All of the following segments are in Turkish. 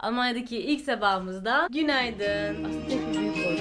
Almanya'daki ilk sabahımızdan günaydın. Aslında büyük boy.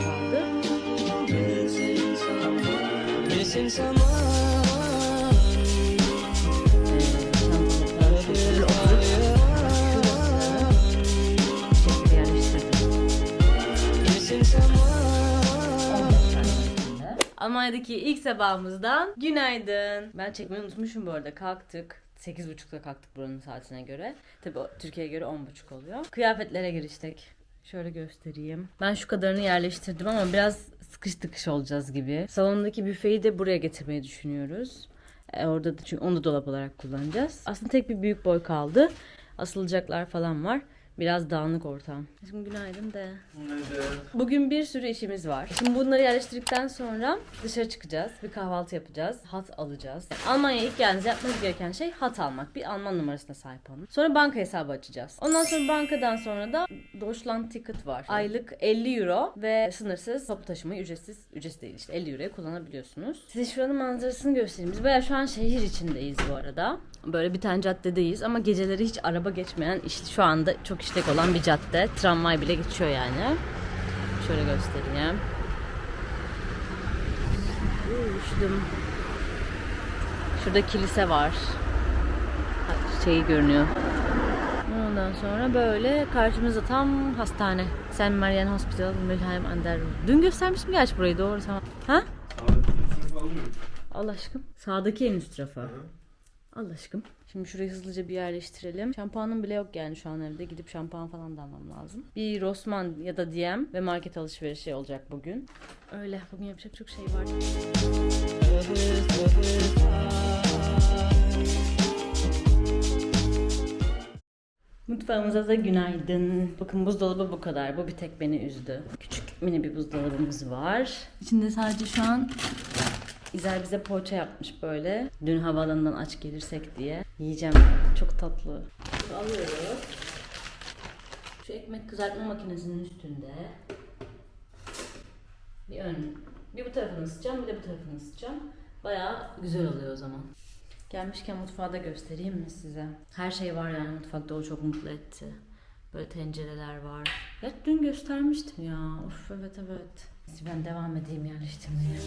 Almanya'daki ilk sabahımızdan günaydın. Ben çekmeyi unutmuşum bu arada. Kalktık. 8.30'da kalktık buranın saatine göre. Tabii Türkiye'ye göre 10.30 oluyor. Kıyafetlere giriştik. Şöyle göstereyim. Ben şu kadarını yerleştirdim ama biraz sıkış tıkış olacağız gibi. Salondaki büfeyi de buraya getirmeyi düşünüyoruz. E, orada da çünkü onu da dolap olarak kullanacağız. Aslında tek bir büyük boy kaldı. Asılacaklar falan var. Biraz dağınık ortam. Şimdi günaydın de. Bugün bir sürü işimiz var. Şimdi bunları yerleştirdikten sonra dışarı çıkacağız. Bir kahvaltı yapacağız. Hat alacağız. Almanya'ya ilk geldiğinizde yapmanız gereken şey hat almak. Bir Alman numarasına sahip olun. Sonra banka hesabı açacağız. Ondan sonra bankadan sonra da Deutschland Ticket var. Aylık 50 euro ve sınırsız top taşımayı ücretsiz, ücretsiz değil işte 50 euroya kullanabiliyorsunuz. Size şuranın manzarasını göstereyim. Biz bayağı şu an şehir içindeyiz bu arada. Böyle bir tane caddedeyiz ama geceleri hiç araba geçmeyen işte şu anda çok işlek olan bir cadde. Tramvay bile geçiyor yani. Şöyle göstereyim. Üşüdüm. Şurada kilise var. Şeyi görünüyor. Ondan sonra böyle karşımızda tam hastane. Sen Marian Hospital, Mülheim an der. Dün göstermiştim gerçi burayı doğru tamam. Ha? Allah aşkım. Sağdaki en üst rafa. Allah aşkım. Şimdi şurayı hızlıca bir yerleştirelim. Şampuanım bile yok yani şu an evde. Gidip şampuan falan da almam lazım. Bir Rossmann ya da DM ve market alışverişi olacak bugün. Öyle. Bugün yapacak çok şey var. Mutfağımıza da günaydın. Bakın buzdolabı bu kadar. Bu bir tek beni üzdü. Küçük mini bir buzdolabımız var. İçinde sadece şu an İzel bize poğaça yapmış böyle. Dün havaalanından aç gelirsek diye. Yiyeceğim. Çok tatlı. Alıyoruz. Şu ekmek kızartma makinesinin üstünde. Bir ön. Bir bu tarafını ısıtacağım, bir de bu tarafını ısıtacağım. Bayağı güzel oluyor o zaman. Gelmişken mutfağı da göstereyim mi size? Her şey var yani mutfakta o çok mutlu etti. Böyle tencereler var. Ya dün göstermiştim ya. Of evet evet. Ben devam edeyim yerleştirmeye.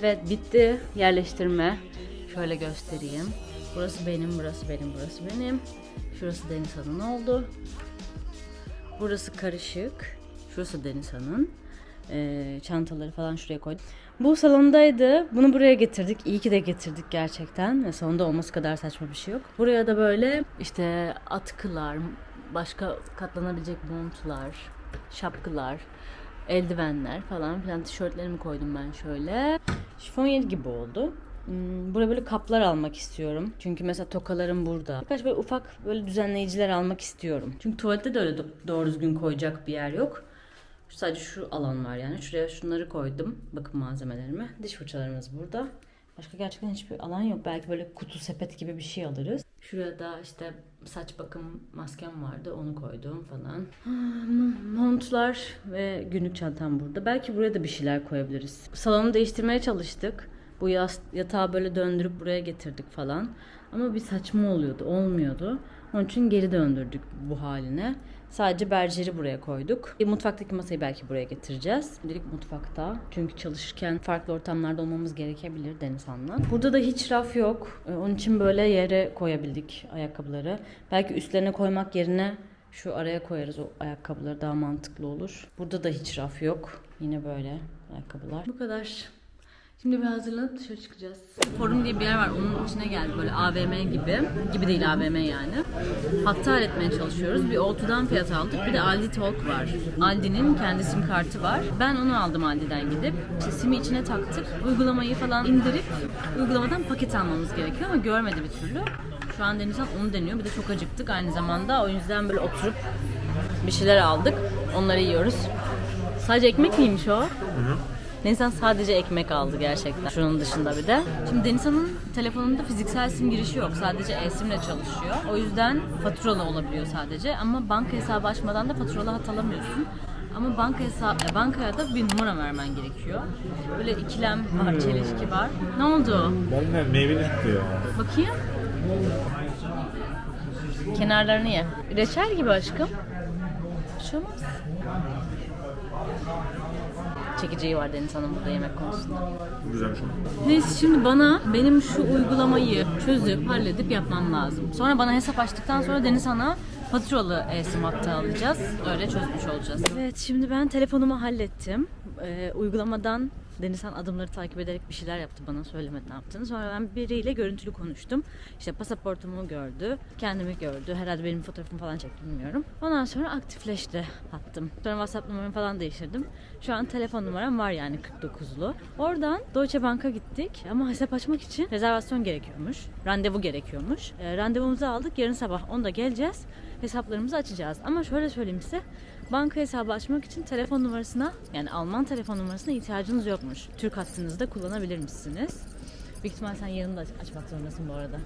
Evet bitti yerleştirme. Şöyle göstereyim. Burası benim, burası benim, burası benim. Şurası Deniz Han'ın oldu. Burası karışık. Şurası Deniz Han'ın. Ee, çantaları falan şuraya koydum. Bu salondaydı. Bunu buraya getirdik. İyi ki de getirdik gerçekten. Ve salonda olması kadar saçma bir şey yok. Buraya da böyle işte atkılar, başka katlanabilecek montlar, şapkılar, eldivenler falan filan tişörtlerimi koydum ben şöyle. Şifonyer gibi oldu. Hmm, Buraya böyle kaplar almak istiyorum. Çünkü mesela tokalarım burada. Birkaç böyle ufak böyle düzenleyiciler almak istiyorum. Çünkü tuvalette de öyle do- doğru düzgün koyacak bir yer yok. Sadece şu alan var yani. Şuraya şunları koydum. Bakım malzemelerimi. Diş fırçalarımız burada. Başka gerçekten hiçbir alan yok. Belki böyle kutu sepet gibi bir şey alırız. Şuraya da işte saç bakım maskem vardı. Onu koydum falan. Montlar ve günlük çantam burada. Belki buraya da bir şeyler koyabiliriz. Salonu değiştirmeye çalıştık. Bu yatağı böyle döndürüp buraya getirdik falan. Ama bir saçma oluyordu. Olmuyordu. Onun için geri döndürdük bu haline. Sadece berjeri buraya koyduk. E, mutfaktaki masayı belki buraya getireceğiz. Şimdilik mutfakta. Çünkü çalışırken farklı ortamlarda olmamız gerekebilir Denizhan'la. Burada da hiç raf yok. E, Onun için böyle yere koyabildik ayakkabıları. Belki üstlerine koymak yerine şu araya koyarız o ayakkabıları daha mantıklı olur. Burada da hiç raf yok. Yine böyle ayakkabılar. Bu kadar. Şimdi bir hazırlanıp dışarı çıkacağız. Forum diye bir yer var. Onun içine geldik böyle AVM gibi. Gibi değil AVM yani. Hatta halletmeye çalışıyoruz. Bir Oltu'dan fiyat aldık. Bir de Aldi Talk var. Aldi'nin kendi sim kartı var. Ben onu aldım Aldi'den gidip. İşte simi içine taktık. Uygulamayı falan indirip uygulamadan paket almamız gerekiyor ama görmedi bir türlü. Şu an Denizhan onu deniyor. Bir de çok acıktık aynı zamanda. O yüzden böyle oturup bir şeyler aldık. Onları yiyoruz. Sadece ekmek miymiş o? Denizhan sadece ekmek aldı gerçekten. Şunun dışında bir de. Şimdi Denizhan'ın telefonunda fiziksel sim girişi yok. Sadece e-simle çalışıyor. O yüzden faturalı olabiliyor sadece. Ama banka hesabı açmadan da faturalı hat alamıyorsun. Ama banka hesabı, bankaya da bir numara vermen gerekiyor. Böyle ikilem var, çelişki var. Ne oldu? Ben de meyveli diyor. Bakayım. Kenarlarını ye. Reçel gibi aşkım. Bir şey olmaz. Çekeceği var Deniz Hanım burada yemek konusunda. Güzelmiş o. Neyse şimdi bana benim şu uygulamayı çözüp halledip yapmam lazım. Sonra bana hesap açtıktan sonra Deniz Han'a faturalı e-sim hattı alacağız. Öyle çözmüş olacağız. Evet şimdi ben telefonumu hallettim. Ee, uygulamadan Denizhan adımları takip ederek bir şeyler yaptı bana söylemedi ne yaptığını. Sonra ben biriyle görüntülü konuştum. İşte pasaportumu gördü, kendimi gördü. Herhalde benim fotoğrafımı falan çekti bilmiyorum. Ondan sonra aktifleşti hattım. Sonra WhatsApp numaramı falan değiştirdim. Şu an telefon numaram var yani 49'lu. Oradan Deutsche Bank'a gittik ama hesap açmak için rezervasyon gerekiyormuş. Randevu gerekiyormuş. E, randevumuzu aldık. Yarın sabah 10'da geleceğiz. Hesaplarımızı açacağız. Ama şöyle söyleyeyim size. Banka hesabı açmak için telefon numarasına yani Alman telefon numarasına ihtiyacınız yokmuş. Türk hattınızda kullanabilir misiniz? Büyük ihtimal sen yarın da aç- açmak zorundasın bu arada.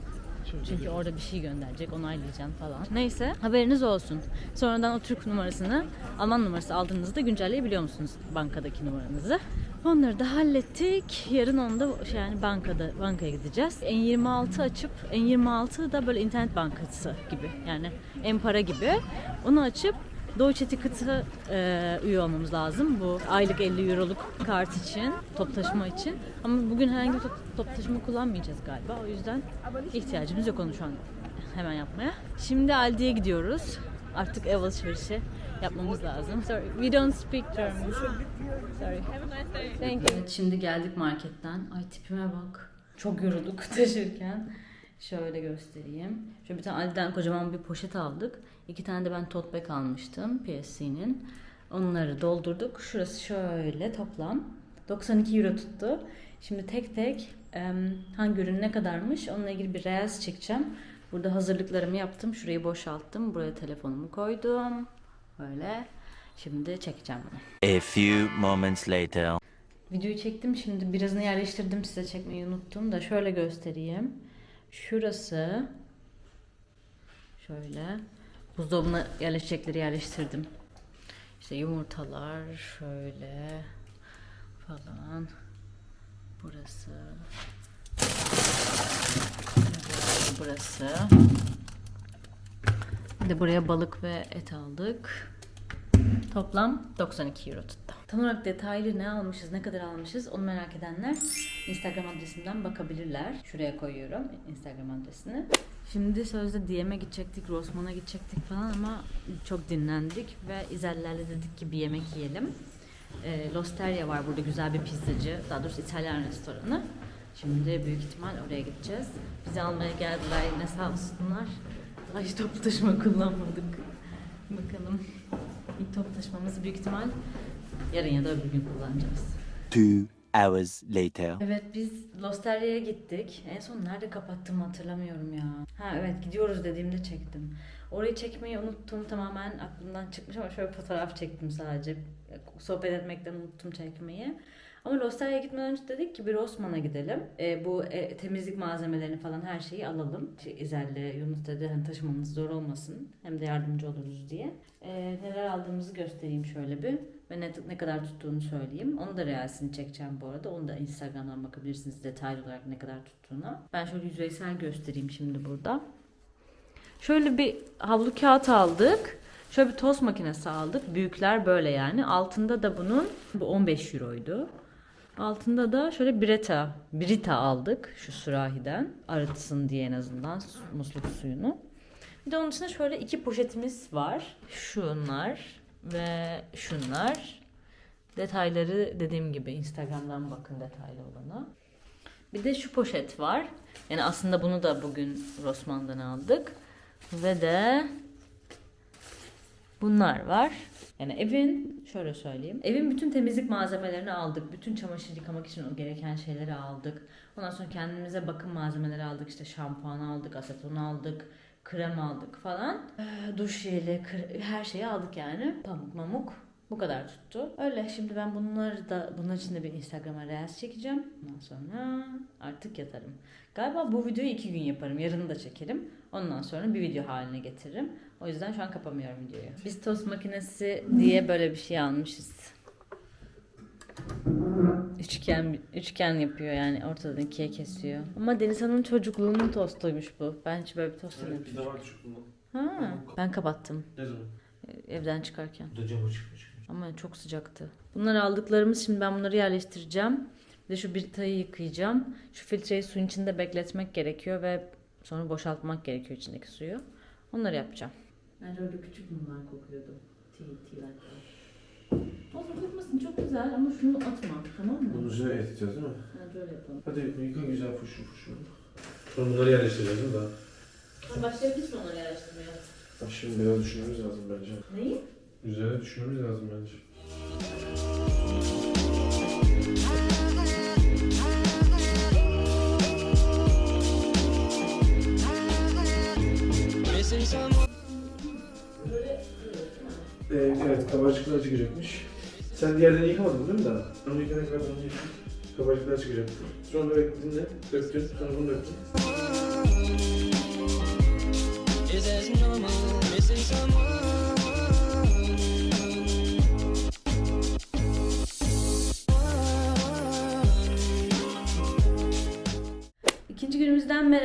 Çünkü orada bir şey gönderecek, onaylayacaksın falan. Neyse haberiniz olsun. Sonradan o Türk numarasını Alman numarası aldığınızda güncelleyebiliyor musunuz bankadaki numaranızı? Onları da hallettik. Yarın onda yani bankada bankaya gideceğiz. N26 açıp N26 da böyle internet bankası gibi. Yani M-Para gibi. Onu açıp Deutsche Ticket'a e, üye olmamız lazım. Bu aylık 50 euroluk kart için, top taşıma için. Ama bugün herhangi bir top, top taşıma kullanmayacağız galiba. O yüzden ihtiyacımız yok onu şu an hemen yapmaya. Şimdi Aldi'ye gidiyoruz. Artık ev alışverişi yapmamız lazım. Sorry, we don't speak German. Sorry. Thank you. Şimdi geldik marketten. Ay tipime bak. Çok yorulduk taşırken. Şöyle göstereyim. Şöyle bir tane Aldi'den kocaman bir poşet aldık. İki tane de ben tote bag almıştım PSC'nin. Onları doldurduk. Şurası şöyle toplam 92 euro tuttu. Şimdi tek tek hangi ürün ne kadarmış onunla ilgili bir reels çekeceğim. Burada hazırlıklarımı yaptım. Şurayı boşalttım. Buraya telefonumu koydum. Böyle. Şimdi çekeceğim bunu. A few moments later. Videoyu çektim şimdi birazını yerleştirdim size çekmeyi unuttum da şöyle göstereyim. Şurası şöyle buzdolabına yerleşecekleri yerleştirdim. İşte yumurtalar şöyle falan. Burası. Burası. Bir de buraya balık ve et aldık. Toplam 92 euro tuttu. Tam olarak detaylı ne almışız, ne kadar almışız onu merak edenler Instagram adresimden bakabilirler. Şuraya koyuyorum Instagram adresini. Şimdi sözde DM'e gidecektik, Rossmann'a gidecektik falan ama çok dinlendik ve İzellerle dedik ki bir yemek yiyelim. Ee, L'Osteria var burada güzel bir pizzacı, daha doğrusu İtalyan restoranı. Şimdi büyük ihtimal oraya gideceğiz. Bizi almaya geldiler yine sağ olsunlar. Ay toplu taşıma kullanmadık. Bakalım. İlk top taşımamızı büyük ihtimal yarın ya da öbür gün kullanacağız. Two hours later. Evet biz Losteria'ya gittik. En son nerede kapattım hatırlamıyorum ya. Ha evet gidiyoruz dediğimde çektim. Orayı çekmeyi unuttum tamamen aklımdan çıkmış ama şöyle fotoğraf çektim sadece. Sohbet etmekten unuttum çekmeyi. Ama Losteria'ya gitmeden önce dedik ki bir Rossmann'a gidelim. E, bu e, temizlik malzemelerini falan her şeyi alalım. İşte İzel'le Yunus dedi hani taşımanız zor olmasın. Hem de yardımcı oluruz diye. E, neler aldığımızı göstereyim şöyle bir. Ve ne, ne kadar tuttuğunu söyleyeyim. Onu da reelsini çekeceğim bu arada. Onu da Instagram'dan bakabilirsiniz detaylı olarak ne kadar tuttuğuna. Ben şöyle yüzeysel göstereyim şimdi burada. Şöyle bir havlu kağıt aldık. Şöyle bir tost makinesi aldık. Büyükler böyle yani. Altında da bunun bu 15 euroydu. Altında da şöyle Brita, Brita aldık şu sürahiden. Arıtsın diye en azından musluk suyunu. Bir de onun dışında şöyle iki poşetimiz var. Şunlar ve şunlar. Detayları dediğim gibi Instagram'dan bakın detaylı olana. Bir de şu poşet var. Yani aslında bunu da bugün Rossmann'dan aldık. Ve de bunlar var. Yani evin şöyle söyleyeyim. Evin bütün temizlik malzemelerini aldık. Bütün çamaşır yıkamak için gereken şeyleri aldık. Ondan sonra kendimize bakım malzemeleri aldık. İşte şampuan aldık, aseton aldık, krem aldık falan. Ee, duş jeli, her şeyi aldık yani. Pamuk mamuk. Bu kadar tuttu. Öyle şimdi ben bunları da bunun için de bir Instagram'a reels çekeceğim. Ondan sonra artık yatarım. Galiba bu videoyu iki gün yaparım. Yarını da çekerim. Ondan sonra bir video haline getiririm. O yüzden şu an kapamıyorum videoyu. Biz tost makinesi diye böyle bir şey almışız. Üçgen üçgen yapıyor yani ortadan ikiye kesiyor. Ama Deniz Hanım'ın çocukluğunun tostuymuş bu. Ben hiç böyle bir tost yememiştim. Var düşük bundan. Ha, ben kapattım Ne zaman? evden çıkarken. Bu da camı çıkmış. Ama çok sıcaktı. Bunları aldıklarımız şimdi ben bunları yerleştireceğim. Bir de şu britayı yıkayacağım. Şu filtreyi suyun içinde bekletmek gerekiyor ve sonra boşaltmak gerekiyor içindeki suyu. Onları yapacağım. Bence orada küçük mumlar kokuyordu. Tea, tea Olsun kokmasın çok güzel ama şunu atma tamam mı? Bunun üzerine eriteceğiz değil mi? Bence öyle yapalım. Hadi yıka güzel fuşu fuşu. Sonra bunları yerleştireceğiz değil mi daha? Başlayabiliriz mi onları yerleştirmeye? Şimdi biraz düşünmemiz lazım bence. Neyi? Üzerine düşünmemiz lazım bence. Ee, evet kabarcıklar çıkacakmış. Sen diğerlerini yıkamadın değil mi daha? Onu yıkana kadar onu yıka. Kabarcıklar çıkacaktı. Sonra bekledin de döktün. Sonra bunu döktün. Is as normal. Missing someone.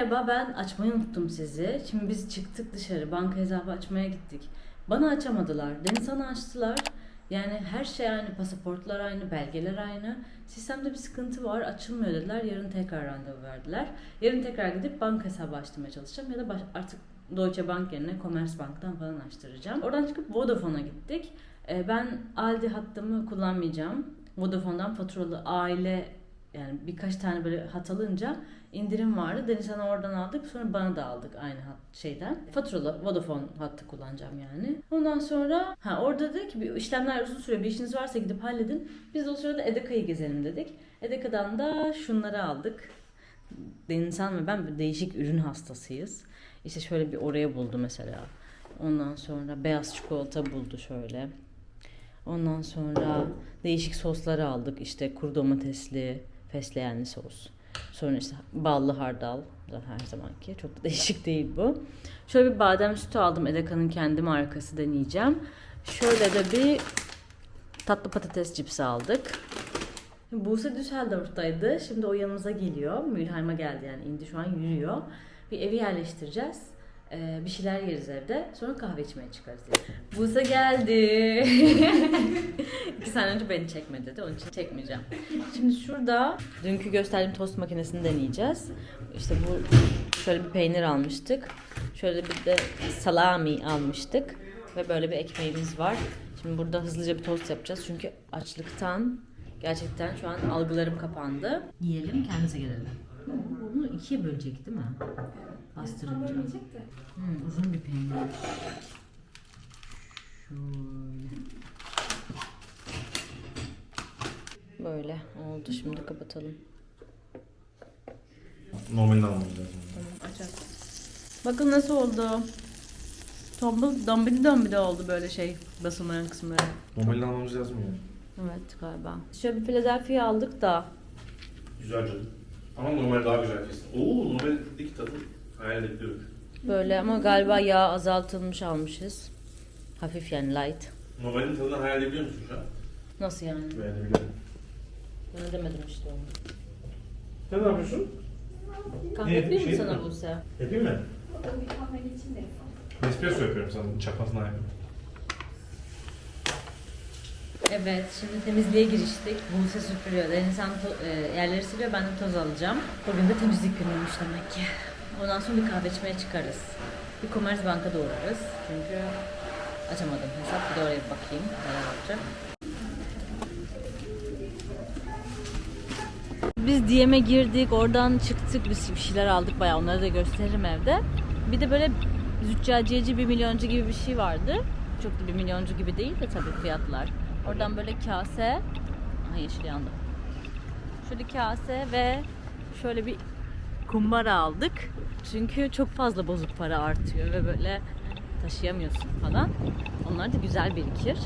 Merhaba. Ben açmayı unuttum sizi. Şimdi biz çıktık dışarı. Banka hesabı açmaya gittik. Bana açamadılar. Deniz sana açtılar. Yani her şey aynı. Pasaportlar aynı. Belgeler aynı. Sistemde bir sıkıntı var. Açılmıyor dediler. Yarın tekrar randevu verdiler. Yarın tekrar gidip banka hesabı açtırmaya çalışacağım. Ya da baş- artık Deutsche Bank yerine Commerzbank'tan falan açtıracağım. Oradan çıkıp Vodafone'a gittik. Ee, ben Aldi hattımı kullanmayacağım. Vodafone'dan faturalı aile yani birkaç tane böyle hat alınca indirim vardı. Deniz Han'a oradan aldık. Sonra bana da aldık aynı hat şeyden. Faturalı Vodafone hattı kullanacağım yani. Ondan sonra ha orada dedik ki bir işlemler uzun sürüyor. Bir işiniz varsa gidip halledin. Biz de o sırada Edeka'yı gezelim dedik. Edeka'dan da şunları aldık. Deniz Han ve ben değişik ürün hastasıyız. İşte şöyle bir oraya buldu mesela. Ondan sonra beyaz çikolata buldu şöyle. Ondan sonra değişik sosları aldık. İşte kuru domatesli, fesleğenli sos. Sonra işte ballı hardal da her zamanki. Çok da değişik değil bu. Şöyle bir badem sütü aldım. Edeka'nın kendi markası deneyeceğim. Şöyle de bir tatlı patates cipsi aldık. Buse Düsseldorf'taydı. Şimdi o yanımıza geliyor. Mülheim'a geldi yani indi şu an yürüyor. Bir evi yerleştireceğiz. Ee, bir şeyler yeriz evde. Sonra kahve içmeye çıkarız diye. Buse geldi. İki sene önce beni çekme dedi. Onun için çekmeyeceğim. Şimdi şurada dünkü gösterdiğim tost makinesini deneyeceğiz. İşte bu şöyle bir peynir almıştık. Şöyle bir de salami almıştık. Ve böyle bir ekmeğimiz var. Şimdi burada hızlıca bir tost yapacağız. Çünkü açlıktan gerçekten şu an algılarım kapandı. Yiyelim kendimize gelelim. Bunu ikiye bölecek değil mi? Bastırınca. Hmm, uzun bir peynir. Şöyle. Böyle oldu. Şimdi kapatalım. Normalini almamız lazım. Tamam açar. Bakın nasıl oldu. Tombul dombili dombili oldu böyle şey basılmayan kısımları. Normalini almamız lazım yani. Evet galiba. Şöyle bir Philadelphia aldık da. Güzel canım. Ama normal daha güzel kesin. Oo normaldeki tadı hayal ediyorum. Böyle ama galiba yağ azaltılmış almışız. Hafif yani light. Normalin tadını hayal edebiliyor musun şu an? Nasıl yani? Beğenebiliyorum. Ben demedim işte onu. Sen ne yapıyorsun? Kahve Ne, yapayım mı şey sana mi? Buse? Yapayım mı? Bir kahve geçin de. Espresso yapıyorum sana çakmasına yapıyorum. Evet, şimdi temizliğe giriştik. Buse süpürüyor. Denizhan to- e, yerleri siliyor, ben de toz alacağım. Bugün de temizlik günüymüş demek ki. Ondan sonra bir kahve içmeye çıkarız. Bir Commerzbank'a da uğrarız. Çünkü açamadım hesap. Bir de oraya bir bakayım neler yapacak. Biz DM'e girdik, oradan çıktık, biz bir şeyler aldık bayağı onları da gösteririm evde. Bir de böyle züccaciyeci bir milyoncu gibi bir şey vardı. Çok da bir milyoncu gibi değil de tabii fiyatlar. Oradan böyle kase, aha yeşil yandı. Şöyle kase ve şöyle bir kumbara aldık. Çünkü çok fazla bozuk para artıyor ve böyle taşıyamıyorsun falan. Onlar da güzel birikir.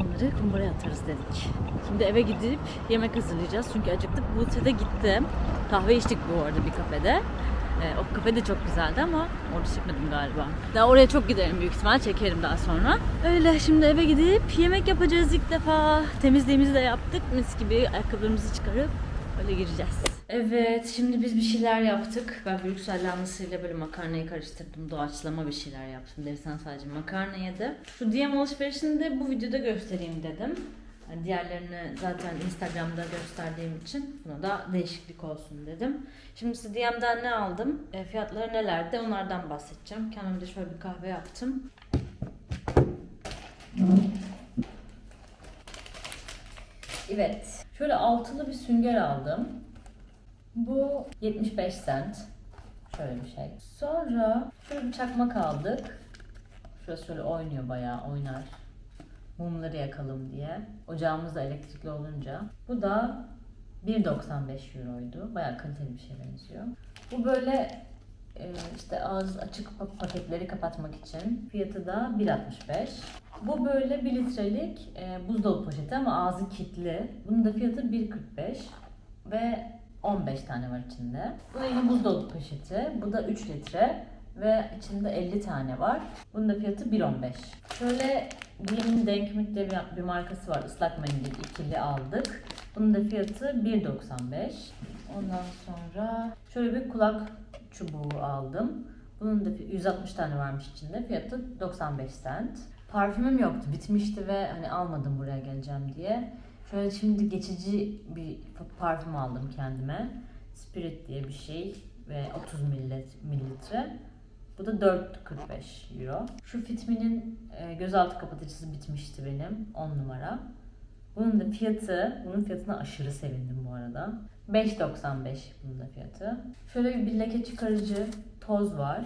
Onları kumbaraya atarız dedik. Şimdi eve gidip yemek hazırlayacağız çünkü acıktık. Buse'de gittim. Kahve içtik bu arada bir kafede. Ee, o kafe de çok güzeldi ama orada çekmedim galiba. Daha oraya çok giderim büyük ihtimal çekerim daha sonra. Öyle şimdi eve gidip yemek yapacağız ilk defa. Temizliğimizi de yaptık. Mis gibi ayakkabılarımızı çıkarıp öyle gireceğiz. Evet şimdi biz bir şeyler yaptık. Ben Brüksel lahanasıyla böyle makarnayı karıştırdım. Doğaçlama bir şeyler yaptım. Dersen sadece makarna yedi. Şu DM alışverişini de bu videoda göstereyim dedim. Yani diğerlerini zaten Instagram'da gösterdiğim için buna da değişiklik olsun dedim. Şimdi size DM'den ne aldım, e, fiyatları nelerdi onlardan bahsedeceğim. Kendime de şöyle bir kahve yaptım. Evet. Şöyle altılı bir sünger aldım. Bu 75 cent. Şöyle bir şey. Sonra şöyle bir çakmak aldık. Şurası şöyle oynuyor bayağı oynar. Mumları yakalım diye. Ocağımız da elektrikli olunca. Bu da 1.95 euroydu. Bayağı kaliteli bir şey benziyor. Bu böyle e, işte ağız açık pa- paketleri kapatmak için. Fiyatı da 1.65. Bu böyle 1 litrelik e, buzdolabı poşeti ama ağzı kilitli. Bunun da fiyatı 1.45 ve 15 tane var içinde. Bu da yine buzdolabı poşeti. Bu da 3 litre ve içinde 50 tane var. Bunun da fiyatı 1.15. Şöyle Giyim'in Denkmit diye bir, bir markası var. Islak mendil ikili aldık. Bunun da fiyatı 1.95. Ondan sonra şöyle bir kulak çubuğu aldım. Bunun da fi- 160 tane varmış içinde. Fiyatı 95 cent. Parfümüm yoktu. Bitmişti ve hani almadım buraya geleceğim diye. Şöyle şimdi geçici bir parfüm aldım kendime. Spirit diye bir şey ve 30 millit- mililitre. Bu da 4.45 euro. Şu Fitmi'nin e, gözaltı kapatıcısı bitmişti benim. 10 numara. Bunun da fiyatı, bunun fiyatına aşırı sevindim bu arada. 5.95 bunun da fiyatı. Şöyle bir leke çıkarıcı toz var.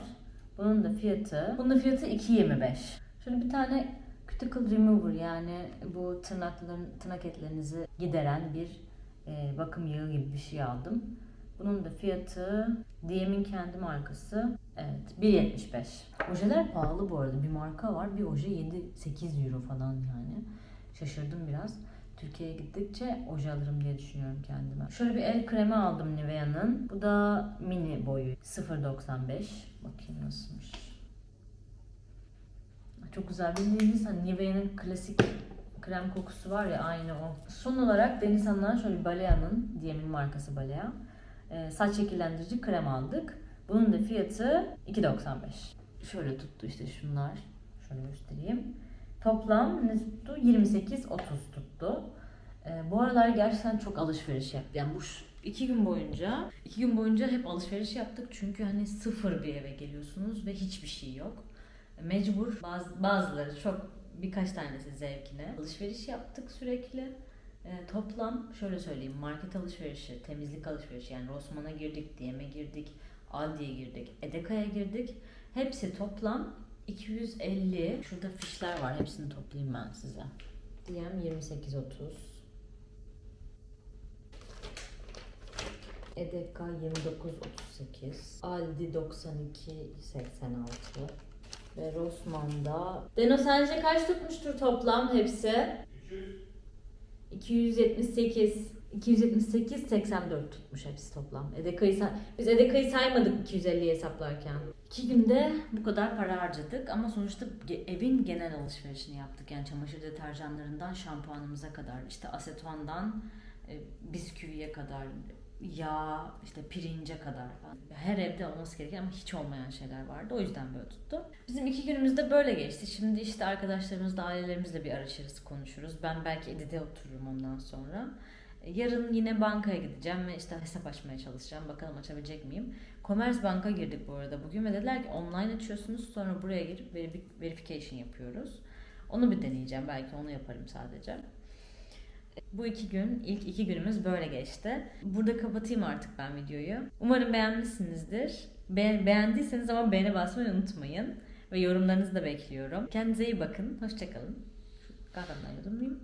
Bunun da fiyatı, bunun da fiyatı 2.25. Şöyle bir tane cuticle remover yani bu tırnakların, tırnak etlerinizi gideren bir e, bakım yağı gibi bir şey aldım. Bunun da fiyatı DM'in kendi markası. Evet 1.75. Ojeler pahalı bu arada. Bir marka var. Bir oje 7-8 euro falan yani. Şaşırdım biraz. Türkiye'ye gittikçe oje alırım diye düşünüyorum kendime. Şöyle bir el kremi aldım Nivea'nın. Bu da mini boyu 0.95. Bakayım nasılmış. Çok güzel. Bildiğiniz hani Nivea'nın klasik krem kokusu var ya aynı o. Son olarak Deniz Hanım'dan şöyle Balea'nın, DM'in markası Balea. Ee, saç şekillendirici krem aldık. Bunun da fiyatı 2.95. Şöyle tuttu işte şunlar. Şöyle göstereyim. Toplam ne tuttu? 28.30 tuttu. Ee, bu aralar gerçekten çok alışveriş yaptım. Yani bu iki gün boyunca, iki gün boyunca hep alışveriş yaptık. Çünkü hani sıfır bir eve geliyorsunuz ve hiçbir şey yok. Mecbur bazı, bazıları çok birkaç tanesi zevkine alışveriş yaptık sürekli. Ee, toplam şöyle söyleyeyim market alışverişi, temizlik alışverişi yani Rossmann'a girdik, DM'e girdik, Aldi'ye girdik, Edeka'ya girdik. Hepsi toplam 250. Şurada fişler var hepsini toplayayım ben size. DM 28.30 Edeka 29.38 Aldi 92.86 ve Rossmann'da Deno sence kaç tutmuştur toplam hepsi? 278 278 84 tutmuş hepsi toplam. Edeka'yı biz Edeka'yı saymadık 250 hesaplarken. İki günde bu kadar para harcadık ama sonuçta evin genel alışverişini yaptık. Yani çamaşır deterjanlarından şampuanımıza kadar, işte asetondan e, bisküviye kadar, yağ, işte pirince kadar falan. Her evde olması gereken ama hiç olmayan şeyler vardı. O yüzden böyle tuttu. Bizim iki günümüz de böyle geçti. Şimdi işte arkadaşlarımızla, ailelerimize bir araşırız, konuşuruz. Ben belki Edi'de otururum ondan sonra. E, Yarın yine bankaya gideceğim ve işte hesap açmaya çalışacağım. Bakalım açabilecek miyim? Commerzbank'a girdik bu arada bugün ve dediler ki online açıyorsunuz sonra buraya girip veri- verification yapıyoruz. Onu bir deneyeceğim. Belki onu yaparım sadece. Bu iki gün, ilk iki günümüz böyle geçti. Burada kapatayım artık ben videoyu. Umarım beğenmişsinizdir. Be- beğendiyseniz ama beğene basmayı unutmayın. Ve yorumlarınızı da bekliyorum. Kendinize iyi bakın. Hoşçakalın. Şu kahvemden yudumlayayım.